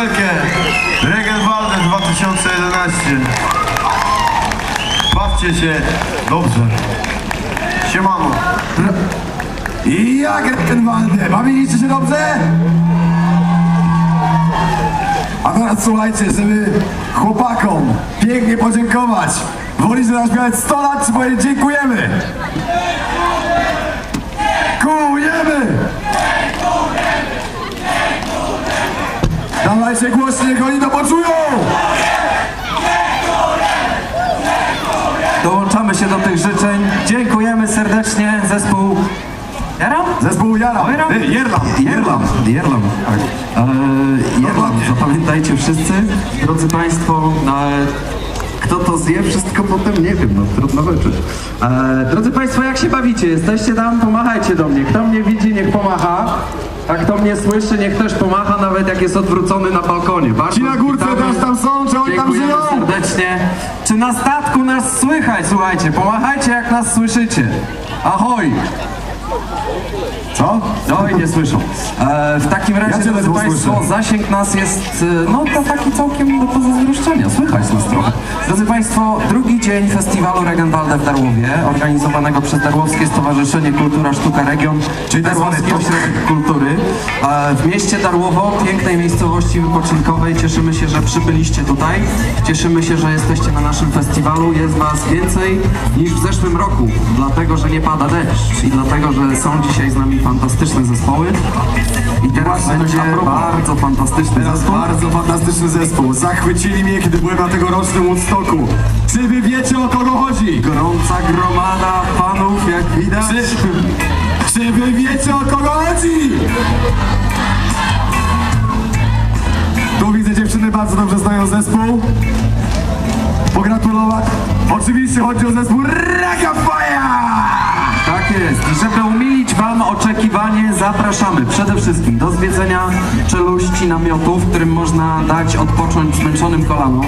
wielkie! Regenwalde 2011. Bawcie się dobrze. Siemano. I jak Regenwalde? Bawiliście się dobrze? A teraz słuchajcie, żeby chłopakom pięknie podziękować. Wolisz nas mieć 100 lat, czy dziękujemy? Dziękujemy! Dawajcie głośniej, niech oni to poczują! Dołączamy się do tych życzeń. Dziękujemy serdecznie. Zespół... Jaram? Zespół Jara. Jaram? Y, Jerland. Jerland. Jerland, tak. E, Jerland, Dokładnie. zapamiętajcie wszyscy. Drodzy Państwo, e, kto to zje, wszystko potem nie wiem, no trudno wyczuć. E, drodzy Państwo, jak się bawicie? Jesteście tam? Pomachajcie do mnie. Kto mnie widzi, niech pomacha. A kto mnie słyszy, niech też pomacha, nawet jak jest odwrócony na balkonie. Bardzo Ci na górce też tam są, czy oni tam żyją? serdecznie. Czy na statku nas słychać? Słuchajcie, pomachajcie jak nas słyszycie. Ahoj! Co? Oj, nie słyszą. E, w takim razie, Ja drodzy ledwo Państwo, słyszę. zasięg nas jest, e, no to taki całkiem do pozazdroszczenia. Słychać nas trochę. Drodzy Państwo, drugi dzień festiwalu Regenwalde w Darłowie, organizowanego przez Darłowskie Stowarzyszenie Kultura Sztuka Region, czyli tak Darłowski. Ośrodek Kultury. E, w mieście Darłowo, pięknej miejscowości wypoczynkowej, cieszymy się, że przybyliście tutaj. Cieszymy się, że jesteście na naszym festiwalu. Jest Was więcej niż w zeszłym roku, dlatego, że nie pada deszcz i dlatego, że są dzisiaj z nami fantastyczne zespoły. I teraz Właśnie, będzie bardzo fantastyczny Teraz zespół. bardzo fantastyczny zespół. Zachwycili mnie, kiedy byłem na tegorocznym Woodstocku. Czy wy wiecie o kogo chodzi? Gorąca gromada panów, jak widać. Czy, czy wy wiecie o kogo chodzi? Tu widzę dziewczyny bardzo dobrze znają zespół. Pogratulować. Oczywiście chodzi o zespół oczekiwanie, zapraszamy przede wszystkim do zwiedzenia czeluści namiotu, w którym można dać odpocząć zmęczonym kolanom.